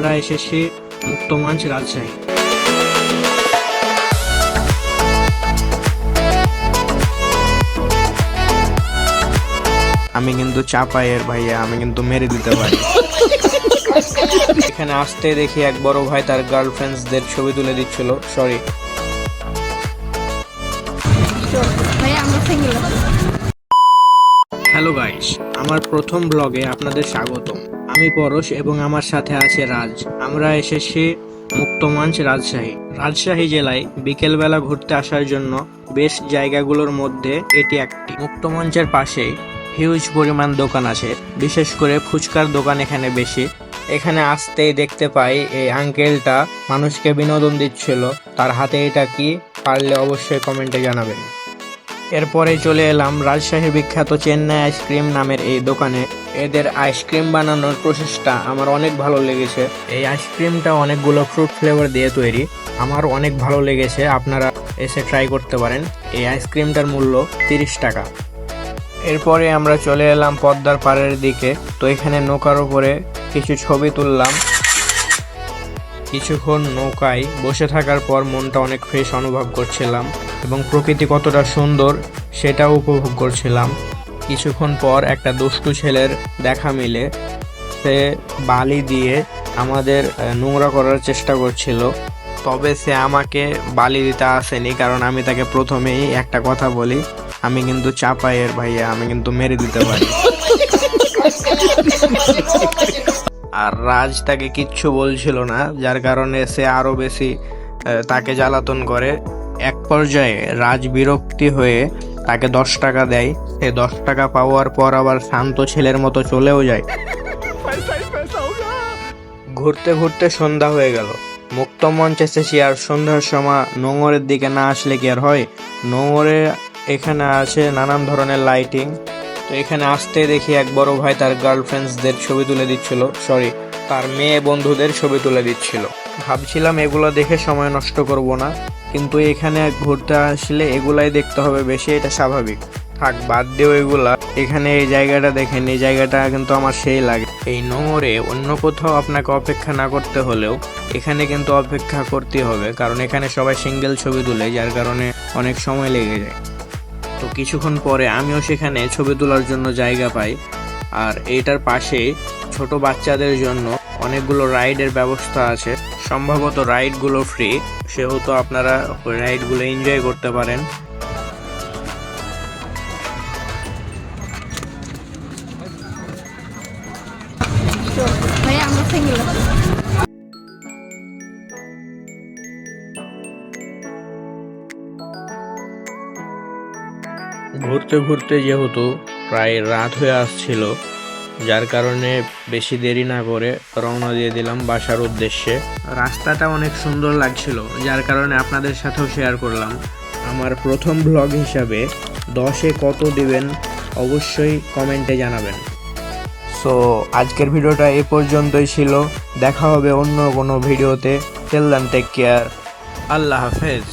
আমরা এসেছি মুক্তমঞ্চ রাজশাহী। আমি কিন্তু চাপাইয়ের ভাইয়া আমি কিন্তু মেরে দিতে পারি। এখানে আসতে দেখি এক বড় ভাই তার গার্লফ্রেন্ডসদের ছবি তুলে দিচ্ছিল। সরি ভাই আমরা সিঙ্গেল হ্যালো গাইস আমার প্রথম ব্লগে আপনাদের স্বাগতম। আমি পরশ এবং আমার সাথে আছে রাজ। আমরা এসেছি মুক্তমঞ্চ রাজশাহী। রাজশাহী জেলায় বিকেলবেলা ঘুরতে আসার জন্য বেশ জায়গাগুলোর মধ্যে এটি একটি। মুক্তমঞ্চের পাশেই হিউজ পরিমাণ দোকান আছে। বিশেষ করে ফুচকার দোকান এখানে বেশি। এখানে আসতেই দেখতে পাই এই আঙ্কেলটা মানুষকে বিনোদন দিচ্ছিল। তার হাতে এটা কি পারলে অবশ্যই কমেন্টে জানাবেন। এরপরে চলে এলাম রাজশাহীর বিখ্যাত চেন্নাই আইসক্রিম নামের এই দোকানে। এদের আইসক্রিম বানানোর প্রসেসটা আমার অনেক ভালো লেগেছে। এই আইসক্রিমটা অনেকগুলো ফ্রুট ফ্লেভার দিয়ে তৈরি। আমার অনেক ভালো লেগেছে, আপনারা এসে ট্রাই করতে পারেন। এই আইসক্রিমটার মূল্য তিরিশ টাকা। এরপরে আমরা চলে এলাম পদ্মার পাড়ের দিকে। তো এখানে নৌকার উপরে কিছু ছবি তুললাম। কিছুক্ষণ নৌকায় বসে থাকার পর মনটা অনেক ফ্রেশ অনুভব করছিলাম এবং প্রকৃতি কতটা সুন্দর সেটাও উপভোগ করছিলাম। কিছুক্ষণ পর একটা দুষ্টু ছেলের দেখা মিলে। সে বালি দিয়ে আমাদের নোংরা করার চেষ্টা করছিল। তবে সে আমাকে বালি দিতে আসেনি কারণ আমি তাকে প্রথমেই একটা কথা বলি, আমি কিন্তু চাপাইয়ের ভাইয়া, আমি কিন্তু মেরে দিতে পারি। আর রাজ তাকে কিচ্ছু বলছিল না, যার কারণে সে আরও বেশি তাকে জ্বালাতন করে। এক পর্যায়ে রাজ বিরক্তি হয়ে তাকে দশ টাকা দেয়। সে দশ টাকা পাওয়ার পর আবার শান্ত ছেলের মতো চলেও যায়। ঘুরতে ঘুরতে সন্ধ্যা হয়ে গেল। মুক্ত মঞ্চ এসেছি আর সন্ধ্যার সময় নোংরের দিকে না আসলে কি আর হয়? নোংরে এখানে আছে নানান ধরনের লাইটিং তো এখানে আসতে দেখি এক বড় ভাই তার গার্লফ্রেন্ডসদের ছবি তুলে দিচ্ছিল। সরি তার মেয়ে বন্ধুদের ছবি তুলে দিচ্ছিল। ভাবছিলাম এগুলো দেখে সময় নষ্ট করব না, কিন্তু এখানে ঘুরতে আসলে এগুলাই দেখতে হবে বেশি, এটা স্বাভাবিক। থাক, বাদ দিও এগুলা। এখানে এই জায়গাটা দেখেন, এই জায়গাটা কিন্তু আমার সেই লাগে। এই নোংরে অন্য কোথাও আপনাকে অপেক্ষা না করতে হলেও এখানে কিন্তু অপেক্ষা করতে হবে, কারণ এখানে সবাই সিঙ্গেল ছবি তুলে, যার কারণে অনেক সময় লেগে যায়। তো কিছুক্ষণ পরে আমিও সেখানে ছবি তোলার জন্য জায়গা পাই। আর এটার পাশে ছোট বাচ্চাদের জন্য অনেকগুলো রাইডের ব্যবস্থা আছে। সম্ভবত রাইডগুলো ফ্রি। সেহেতু আপনারা রাইডগুলো এনজয় করতে পারেন। ঘুরতে ঘুরতে যেহেতু প্রায় রাত হয়ে আসছিল, যার কারণে বেশি দেরি না করে রওনা দিয়ে দিলাম বাসার উদ্দেশ্যে। রাস্তাটা অনেক সুন্দর লাগছিল, যার কারণে আপনাদের সাথেও শেয়ার করলাম। আমার প্রথম ব্লগ হিসাবে দশে কত দিবেন অবশ্যই কমেন্টে জানাবেন। সো আজকের ভিডিওটা এ পর্যন্তই ছিল। দেখা হবে অন্য কোনো ভিডিওতে। টেল দ্যান টেক কেয়ার আল্লাহ হাফেজ।